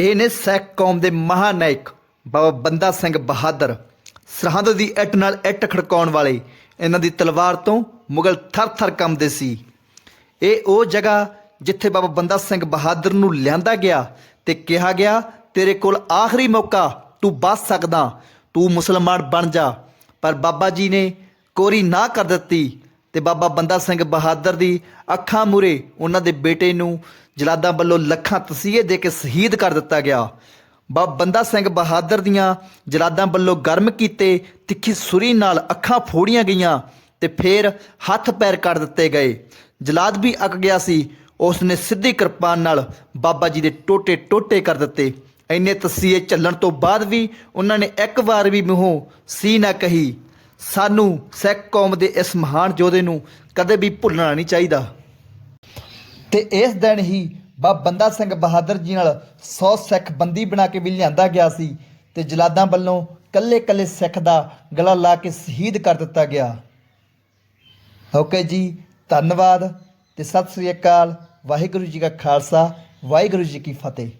ਇਹ ਨੇ ਸਿੱਖ ਕੌਮ ਦੇ ਮਹਾਨਾਇਕ ਬਾਬਾ ਬੰਦਾ ਸਿੰਘ ਬਹਾਦਰ ਸਰਹੰਦ ਦੀ ਇੱਟ ਨਾਲ ਇੱਟ ਖੜਕਾਉਣ ਵਾਲੇ ਇਹਨਾਂ ਦੀ ਤਲਵਾਰ ਤੋਂ ਮੁਗਲ ਥਰ-ਥਰ ਕੰਬਦੇ ਸੀ। ਇਹ ਉਹ ਜਗ੍ਹਾ ਜਿੱਥੇ ਬਾਬਾ ਬੰਦਾ ਸਿੰਘ ਬਹਾਦਰ ਨੂੰ ਲਿਆਂਦਾ ਗਿਆ ਤੇ ਕਿਹਾ ਗਿਆ, ਤੇਰੇ ਕੋਲ ਆਖਰੀ ਮੌਕਾ, ਤੂੰ ਬਚ ਸਕਦਾ, ਤੂੰ ਮੁਸਲਮਾਨ ਬਣ ਜਾ। ਪਰ ਬਾਬਾ ਜੀ ਨੇ ਕੋਰੀ ਨਾ ਕਰ ਦਿੱਤੀ ਤੇ ਬਾਬਾ ਬੰਦਾ ਸਿੰਘ ਬਹਾਦਰ ਦੀ ਅੱਖਾਂ ਮੂਰੇ ਉਹਨਾਂ ਦੇ ਬੇਟੇ ਨੂੰ ਜਲਾਦਾਂ ਵੱਲੋਂ ਲੱਖਾਂ ਤਸੀਹੇ ਦੇ ਕੇ ਸ਼ਹੀਦ ਕਰ ਦਿੱਤਾ ਗਿਆ। ਬਾਬ ਬੰਦਾ ਸਿੰਘ ਬਹਾਦਰ ਦੀਆਂ ਜਲਾਦਾਂ ਵੱਲੋਂ ਗਰਮ ਕੀਤੇ ਤਿੱਖੀ ਸੁਰੀ ਨਾਲ ਅੱਖਾਂ ਫੋੜੀਆਂ ਗਈਆਂ ਤੇ ਫੇਰ ਹੱਥ ਪੈਰ ਕੱਢ ਦਿੱਤੇ ਗਏ। ਜਲਾਦ ਵੀ ਅੱਕ ਗਿਆ ਸੀ। ਉਸ ਨੇ ਸਿੱਧੀ ਕਿਰਪਾਨ ਨਾਲ ਬਾਬਾ ਜੀ ਦੇ ਟੋਟੇ ਟੋਟੇ ਕਰ ਦਿੱਤੇ। ਇੰਨੇ ਤਸੀਹੇ ਚੱਲਣ ਤੋਂ ਬਾਅਦ ਵੀ ਉਹਨਾਂ ਨੇ ਇੱਕ ਵਾਰ ਵੀ ਮੂੰਹੋਂ ਸੀ ਨਾ ਕਹੀ। ਸਾਨੂੰ ਸਿੱਖ ਕੌਮ ਦੇ ਇਸ ਮਹਾਨ ਯੋਧੇ ਨੂੰ ਕਦੇ ਵੀ ਭੁੱਲਣਾ ਨਹੀਂ ਚਾਹੀਦਾ। ਤੇ ਇਸ ਦਿਨ ਹੀ ਬਾਬਾ ਬੰਦਾ ਸਿੰਘ ਬਹਾਦਰ ਜੀ ਨਾਲ 100 ਸਿੱਖ ਬੰਦੀ ਬਣਾ ਕੇ ਵੀ ਲਿਆਂਦਾ ਗਿਆ ਸੀ ਤੇ ਜਲਾਦਾਂ ਵੱਲੋਂ ਕੱਲੇ ਕੱਲੇ ਸਿੱਖ ਦਾ ਗਲਾ ਲਾ ਕੇ ਸ਼ਹੀਦ ਕਰ ਦਿੱਤਾ ਗਿਆ। ਓਕੇ ਜੀ, ਧੰਨਵਾਦ ਤੇ ਸਤਿ ਸ੍ਰੀ ਅਕਾਲ, ਵਾਹਿਗੁਰੂ ਜੀ ਕਾ ਖਾਲਸਾ, ਵਾਹਿਗੁਰੂ ਜੀ ਕੀ ਫਤਿਹ।